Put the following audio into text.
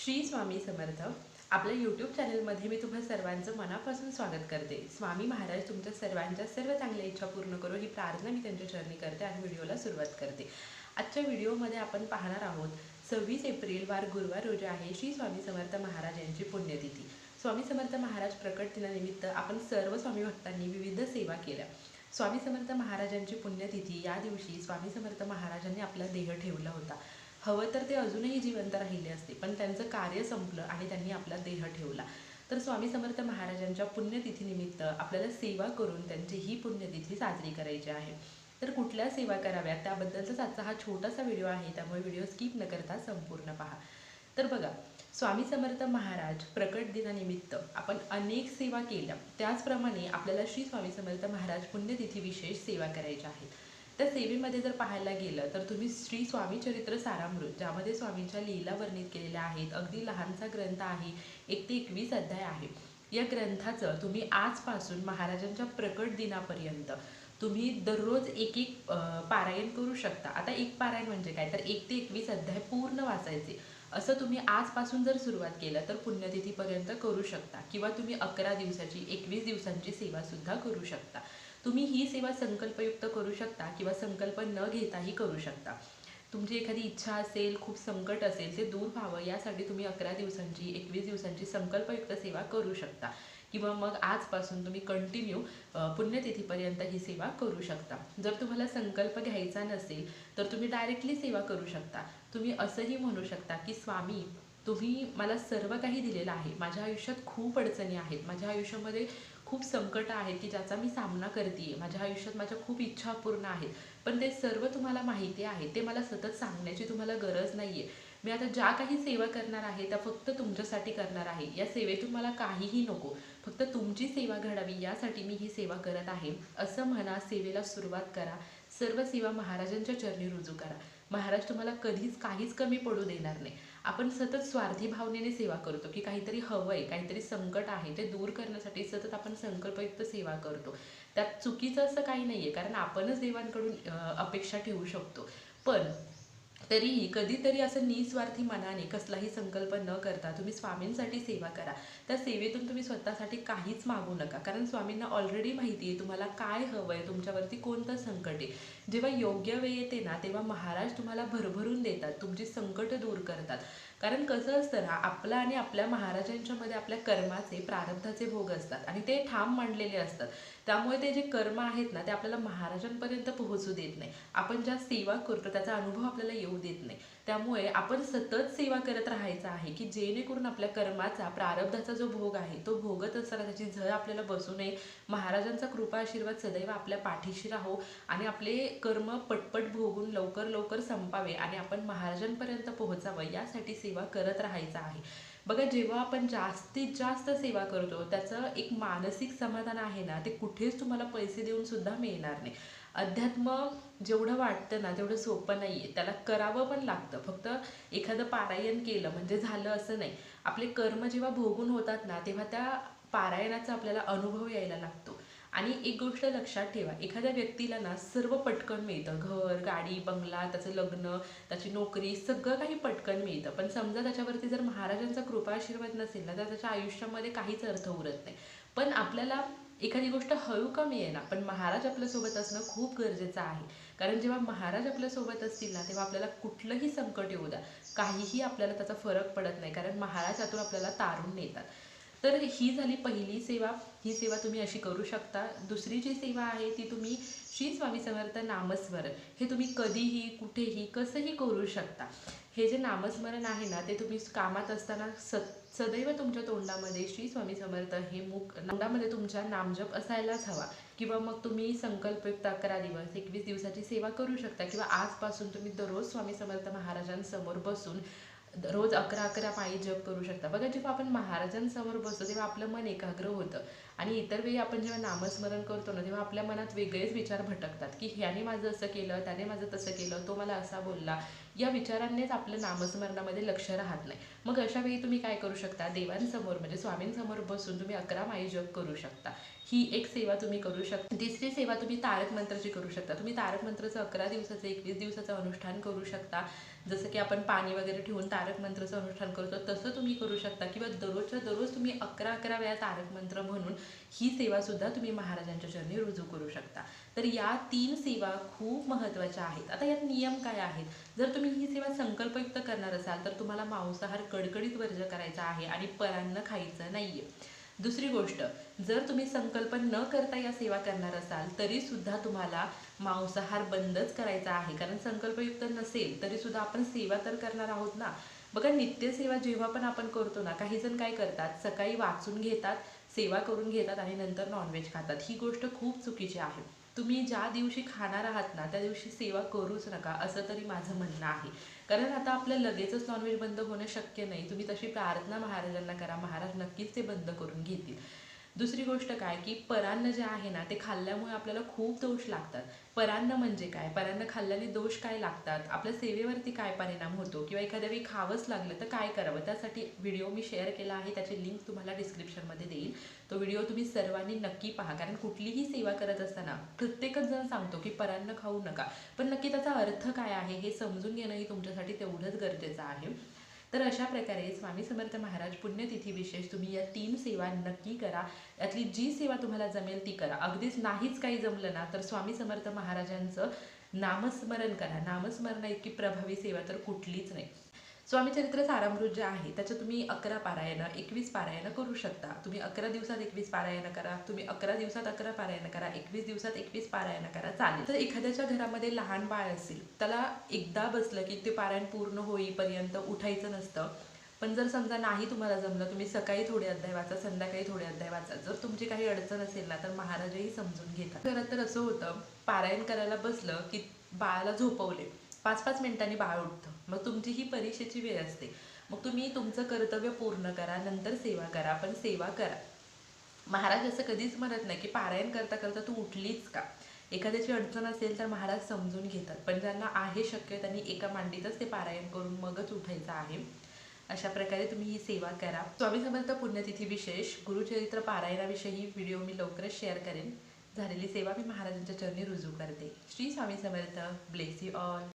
श्री स्वामी समर्थ. आपल्या यूट्यूब चॅनलमध्ये मी तुम्हा सर्वांचं मनापासून स्वागत करते. स्वामी महाराज तुमच्या सर्वांच्या सर्व चांगल्या इच्छा पूर्ण करू ही प्रार्थना मी त्यांच्या चरणी करते आणि व्हिडिओला सुरुवात करते. आजच्या व्हिडिओमध्ये आपण पाहणार आहोत सव्वीस एप्रिल वार गुरुवार रोजी आहे श्री स्वामी समर्थ महाराज यांची पुण्यतिथी. स्वामी समर्थ महाराज प्रकट दिनानिमित्त आपण सर्व स्वामी भक्तांनी विविध सेवा केल्या. स्वामी समर्थ महाराजांची पुण्यतिथी या दिवशी स्वामी समर्थ महाराजांनी आपला देह ठेवला होता. हवं तर ते अजूनही जिवंत राहिले असते पण त्यांचं कार्य संपलं आणि त्यांनी आपला देह ठेवला. तर स्वामी समर्थ महाराजांच्या पुण्यतिथीनिमित्त आपल्याला सेवा करून त्यांची ही पुण्यतिथी साजरी करायची आहे. तर कुठल्या सेवा कराव्यात? त्याबद्दलचाच आजचा हा छोटासा व्हिडिओ आहे त्यामुळे व्हिडिओ स्किप न करता संपूर्ण पहा. तर बघा स्वामी समर्थ महाराज प्रकट दिनानिमित्त आपण अनेक सेवा केल्या. त्याचप्रमाणे आपल्याला श्री स्वामी समर्थ महाराज पुण्यतिथी विशेष सेवा करायच्या आहेत. त्या सेवेमध्ये जर पाहायला गेलं तर तुम्ही श्री स्वामी चरित्र सारामृत ज्यामध्ये स्वामींच्या लीला वर्णित केलेल्या आहेत अगदी लहानसा ग्रंथ आहे एक ते एकवीस अध्याय आहे. या ग्रंथाचं तुम्ही आजपासून महाराजांच्या प्रकट दिनापर्यंत तुम्ही दररोज एक एक पारायण करू शकता. आता एक पारायण म्हणजे काय? तर एक ते एकवीस अध्याय पूर्ण वाचायचे. असं तुम्ही आजपासून जर सुरुवात केलं तर पुण्यतिथीपर्यंत करू शकता. किंवा तुम्ही अकरा दिवसाची एकवीस दिवसांची सेवा सुद्धा करू शकता. तुम्ही ही सेवा संकल्पयुक्त करू शकता किंवा संकल्प न घेताही करू शकता. तुमची एखादी इच्छा असेल खूप संकट असेल ते दूर व्हावं यासाठी तुम्ही अकरा दिवसांची एकवीस दिवसांची संकल्पयुक्त सेवा करू शकता. किंवा मग आजपासून तुम्ही कंटिन्यू पुण्यतिथीपर्यंत ही सेवा करू शकता. जर तुम्हाला संकल्प घ्यायचा नसेल तर तुम्ही डायरेक्टली सेवा करू शकता. तुम्ही असंही म्हणू शकता की स्वामी तुम्ही मला सर्व काही दिलेलं आहे. माझ्या आयुष्यात खूप अडचणी आहेत. माझ्या आयुष्यामध्ये खूप संकट आहेत की ज्याचा मी सामना करते माझ्या आयुष्यात माझ्या खूप इच्छा पूर्ण आहेत. पण ते सर्व तुम्हाला माहिती आहे. ते मला सतत सांगण्याची तुम्हाला गरज नाही आहे मी आता ज्या काही सेवा करणार आहे त्या फक्त तुमच्यासाठी करणार आहे. या सेवेतून मला काहीही नको. फक्त तुमची सेवा घडावी यासाठी मी ही सेवा करत आहे. असं म्हणा सेवेला सुरुवात करा. सर्व सेवा महाराजांच्या चरणी रुजू करा. महाराज तुम्हाला कधीच काहीच कमी पडू देणार नाही. आपण सतत स्वार्थी भावनेने सेवा करतो की काहीतरी हवं आहे काहीतरी संकट आहे ते दूर करण्यासाठी सतत आपण संकल्पयुक्त सेवा करतो. त्यात चुकीचं असं काही नाही आहे कारण आपणच देवांकडून अपेक्षा ठेवू शकतो. पण तरीही कधीतरी असं निस्वार्थी मनाने कसलाही संकल्प न करता तुम्ही स्वामींसाठी सेवा करा. त्या सेवेतून तुम्ही स्वतःसाठी काहीच मागू नका. कारण स्वामींना ऑलरेडी माहिती आहे तुम्हाला काय हवं आहे तुमच्यावरती कोणतं संकट आहे. जेव्हा योग्य वेळ येते ना तेव्हा महाराज तुम्हाला भरभरून देतात तुमची संकट दूर करतात. कारण कसं असतं ना आपलं आणि आपल्या महाराजांच्या मध्ये आपल्या कर्माचे प्रारब्धाचे भोग असतात आणि ते ठाम मांडलेले असतात. त्यामुळे ते जे कर्म आहेत ना ते आपल्याला महाराजांपर्यंत पोहोचू देत नाही. आपण ज्या सेवा करतो त्याचा अनुभव आपल्याला येऊ देत नाही. त्यामुळे आपण सतत सेवा करत राहायचं आहे की जेणेकरून आपल्या कर्माचा प्रारब्धाचा जो भोग आहे तो भोगत असताना त्याची झळ आपल्याला बसू नये. महाराजांचा कृपा आशीर्वाद सदैव आपल्या पाठीशी राहो आणि आपले कर्म पटपट भोगून लवकर लवकर संपावे आणि आपण महाराजांपर्यंत पोहोचावं यासाठी सेवा करत राहायचं आहे. बघा जेव्हा आपण जास्तीत जास्त सेवा करतो त्याचं एक मानसिक समाधान आहे ना ते कुठेच तुम्हाला पैसे देऊन सुद्धा मिळणार नाही. अध्यात्म जेवढं वाटतं ना तेवढं सोपं नाही आहे त्याला करावं पण लागतं. फक्त एखादं पारायण केलं म्हणजे झालं असं नाही. आपले कर्म जेव्हा भोगून होतात ना तेव्हा त्या पारायणाचा आपल्याला अनुभव यायला लागतो. आणि एक गोष्ट लक्षात ठेवा एखाद्या व्यक्तीला ना सर्व पटकन मिळतं. घर गाडी बंगला त्याचं लग्न त्याची नोकरी सगळं काही पटकन मिळतं. पण समजा त्याच्यावरती जर महाराजांचा कृपा आशीर्वाद नसेल ना तर त्याच्या आयुष्यामध्ये काहीच अर्थ उरत नाही. पण आपल्याला एखादी गोष्ट हळू कमी आहे ना पण महाराज आपल्यासोबत असणं खूप गरजेचं आहे. कारण जेव्हा महाराज आपल्यासोबत असतील ना तेव्हा आपल्याला कुठलंही संकट येऊ द्या. काहीही आपल्याला त्याचा फरक पडत नाही कारण महाराज त्यातून आपल्याला तारून नेतात. तर ही झाली पहिली सेवा. ही सेवा तुम्ही अशी करू शकता. दुसरी जी सेवा आहे ती तुम्ही श्री स्वामी समर्थ नामस्मरण. हे तुम्ही कधीही कुठेही कसंही करू शकता. हे जे नामस्मरण आहे ना ते तुम्ही कामात असताना स सदैव तुमच्या तोंडामध्ये श्री स्वामी समर्थ हे मुख तोंडामध्ये तुमच्या नामजप असायलाच हवा. किंवा मग तुम्ही संकल्पयुक्त अकरा दिवस एकवीस दिवसाची सेवा करू शकता. किंवा आजपासून तुम्ही दररोज स्वामी समर्थ महाराजांसमोर बसून रोज अकरा अकरा पायी जप करू शकता. बघा जेव्हा आपण महाराजांसमोर बसतो तेव्हा आपलं मन एकाग्र होतं. आणि इतर वेळी आपण जेव्हा नामस्मरण करतो ना तेव्हा आपल्या मनात वेगळेच विचार भटकतात की ह्याने माझं असं केलं त्याने माझं तसं केलं तो मला असा बोलला. या विचारांनीच आपलं नामस्मरणामध्ये लक्ष राहत नाही. मग अशा वेळी तुम्ही काय करू शकता? देवांसमोर म्हणजे स्वामींसमोर बसून तुम्ही अकरा माई जप करू शकता. ही एक सेवा तुम्ही करू शकता. तिसरी सेवा तुम्ही तारक मंत्राची करू शकता. तुम्ही तारक मंत्राचं अकरा दिवसाचं एकवीस दिवसाचं अनुष्ठान करू शकता. जसं की आपण पाणी वगैरे ठेवून तारक मंत्राचं अनुष्ठान करतो तसं तुम्ही करू शकता. किंवा दररोजच्या दररोज तुम्ही अकरा अकरा वेळा तारक मंत्र म्हणून ही सेवासुद्धा तुम्ही महाराजांच्या चरणी रुजू करू शकता. तर या तीन सेवा खूप महत्त्वाच्या आहेत. आता यात नियम काय आहेत? जर तुम्ही ही सेवा संकल्पयुक्त करणार असाल तर तुम्हाला मांसाहार कडकडीत वर्ज करायचा आहे आणि परान्न खायचं नाहीये. दुसरी गोष्ट जर तुम्ही संकल्प न करता या सेवा करणार असाल तरी सुद्धा तुम्हाला मांसाहार बंदच करायचा आहे. कारण संकल्पयुक्त नसेल तरी सुद्धा आपण सेवा तर करणार आहोत ना? बघा नित्यसेवा जेव्हा पण आपण करतो ना काही जण काय करतात? सकाळी वाचून घेतात सेवा करून घेतात आणि नंतर नॉनव्हेज खातात. ही गोष्ट खूप चुकीची आहे. तुम्ही ज्या दिवशी खाणार आहात ना त्या दिवशी सेवा करूच नका असं तरी माझं म्हणणं आहे. कारण आता आपलं लगेचच नॉनव्हेज बंद होणं शक्य नाही. तुम्ही तशी प्रार्थना महाराजांना करा. महाराज नक्कीच ते बंद करून घेतील. दुसरी गोष्ट काय की परान्न जे आहे ना ते खाल्ल्यामुळे आपल्याला खूप दोष लागतात. परान्न म्हणजे काय? परान्न खाल्ल्याने दोष काय लागतात? आपल्या सेवेवरती काय परिणाम होतो? किंवा एखाद्या वेळी खावंच लागलं तर काय करावं? त्यासाठी व्हिडिओ मी शेअर केला आहे त्याची लिंक तुम्हाला डिस्क्रिप्शनमध्ये देईल. तो व्हिडिओ तुम्ही सर्वांनी नक्की पहा कारण कुठलीही सेवा करत असताना प्रत्येकच जण सांगतो की परान्न खाऊ नका. पण नक्की त्याचा अर्थ काय आहे हे समजून घेणंही तुमच्यासाठी तेवढंच गरजेचं आहे. तर अशा प्रकारे स्वामी समर्थ महाराज पुण्यतिथी विशेष तुम्ही या तीन सेवा नक्की करा. यातली जी सेवा तुम्हाला जमेल ती करा. अगदीच नाहीच काही जमलं ना तर स्वामी समर्थ महाराजांचं नामस्मरण करा. नामस्मरण इतकी प्रभावी सेवा तर कुठलीच नाही. स्वामी चरित्र सारामृत जे आहे त्याचं तुम्ही अकरा पारायणं एकवीस पारायणं करू शकता. तुम्ही अकरा दिवसात एकवीस पारायणं करा तुम्ही अकरा दिवसात अकरा पारायणं करा एकवीस दिवसात एकवीस पारायणं करा चालेल. तर एखाद्याच्या घरामध्ये लहान बाळ असेल त्याला एकदा बसलं की ते पारायण पूर्ण होईपर्यंत उठायचं नसतं. पण जर समजा नाही तुम्हाला जमलं तुम्ही सकाळी थोडे अध्याय वाचा संध्याकाळी थोडे अध्याय वाचा. जर तुमची काही अडचण असेल ना तर महाराजही समजून घेतात. घरात तर असं होतं पारायण करायला बसलं की बाळाला झोपवले. पाच पाच मिनिटांनी बाळ उठतं. मग तुमची ही परीक्षेची वेळ असते. मग तुम्ही तुमचं कर्तव्य पूर्ण करा नंतर सेवा करा पण सेवा करा. महाराज असं कधीच म्हणत नाही की पारायण करता करता तू उठलीच का? एखाद्याची अडचण असेल तर महाराज समजून घेतात. पण ज्यांना आहे शक्य त्यांनी एका मांडीतच ते पारायण करून मगच उठायचं आहे. अशा प्रकारे तुम्ही ही सेवा करा. स्वामी समर्थ पुण्यतिथी विशेष गुरुचरित्र पारायणाविषयी व्हिडिओ मी लवकरच शेअर करेन. झालेली सेवा मी महाराजांच्या चरणी रुजू करते. Shri Swami Samarth. Bless you all